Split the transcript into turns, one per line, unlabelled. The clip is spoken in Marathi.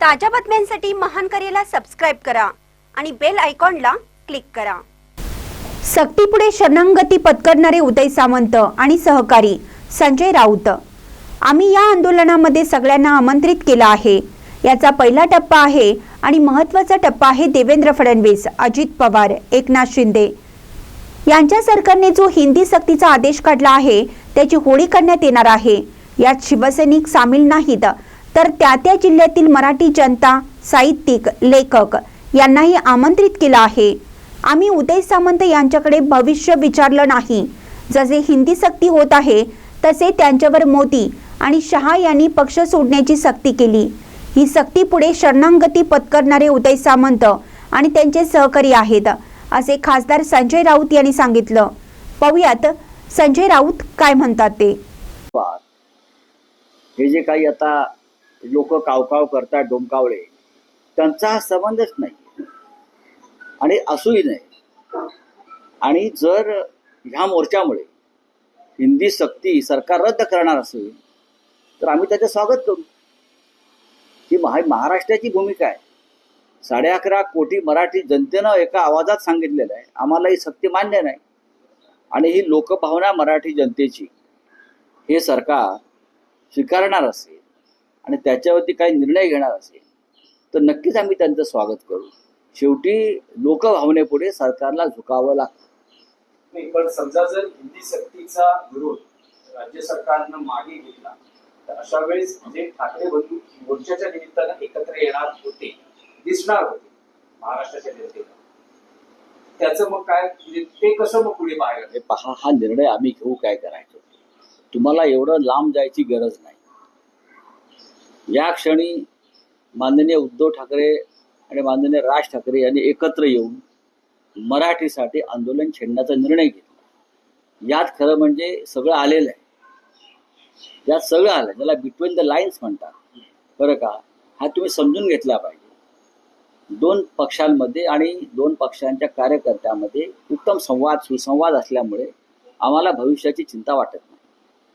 ताज्या बातम्यांसाठी महान करेला सबस्क्राईब करा आणि बेल आयकॉनला क्लिक करा. सक्तीपुढे शरणांगती पत्करणारे उदय सावंत आणि सहकारी संजय राऊत. आम्ही या आंदोलनामध्ये सगळ्यांना आमंत्रित केलं आहे. याचा पहिला टप्पा आहे आणि महत्त्वाचा टप्पा आहे देवेंद्र फडणवीस अजित पवार एकनाथ शिंदे. यांच्या सरकारने जो हिंदी सक्तीचा आदेश काढला आहे त्याची होळी करण्यात येणार आहे. यात शिवसैनिक सामील नाहीत. तर त्या त्या जिल्ह्यातील मराठी जनता साहित्यिक लेखक यांनाही आमंत्रित केलं आहे. आम्ही उदय सामंत यांच्याकडे भविष्य विचारलं नाही. जसे हिंदी सक्ती होत आहे तसे त्यांच्यावर मोदी आणि शहा यांनी पक्ष सोडण्याची सक्ती केली. ही सक्ती पुढे शरणांगती पत्करणारे उदय सामंत आणि त्यांचे सहकारी आहेत असे खासदार संजय राऊत यांनी सांगितलं. पाहुयात संजय राऊत काय म्हणतात ते.
हे जे काही आता लोक कावकाव करतात डोमकावळे. त्यांचा हा संबंधच नाही. आणि असूही नाही. आणि जर ह्या मोर्चामुळे हिंदी सक्ती सरकार रद्द करणार असेल तर आम्ही त्याचं स्वागत करू. ही महा महाराष्ट्राची भूमिका आहे. साडे अकरा कोटी मराठी जनतेनं एका आवाजात सांगितलेलं आहे. आम्हाला ही सक्ती मान्य नाही. आणि ही लोकभावना मराठी जनतेची हे सरकार स्वीकारणार असेल आणि त्याच्यावरती काही निर्णय घेणार असेल तर नक्कीच आम्ही त्यांचं स्वागत करू. शेवटी लोकभावनेपुढे सरकारला झुकावं लागतं.
पण समजा जर हिंदी सक्तीचा विरोध राज्य सरकारनं मागे घेतला तर अशा वेळेस जे ठाकरे बंधू मोर्चाच्या निमित्तानं एकत्र येणार होते दिसणार होते महाराष्ट्राच्या जनतेला. त्याचं मग काय म्हणजे ते कसं मग पुढे
पहा हा निर्णय आम्ही घेऊ काय करायचं. तुम्हाला एवढं लांब जायची गरज नाही. या क्षणी माननीय उद्धव ठाकरे आणि माननीय राज ठाकरे यांनी एकत्र येऊन मराठीसाठी आंदोलन छेडण्याचा निर्णय घेतला. यात खरं म्हणजे सगळं आलेलं आहे. यात सगळं आलं ज्याला बिटवीन द लाईन्स म्हणतात. बरं का? हा तुम्ही समजून घेतला पाहिजे. दोन पक्षांमध्ये आणि दोन पक्षांच्या कार्यकर्त्यामध्ये उत्तम संवाद सुसंवाद असल्यामुळे आम्हाला भविष्याची चिंता वाटत नाही.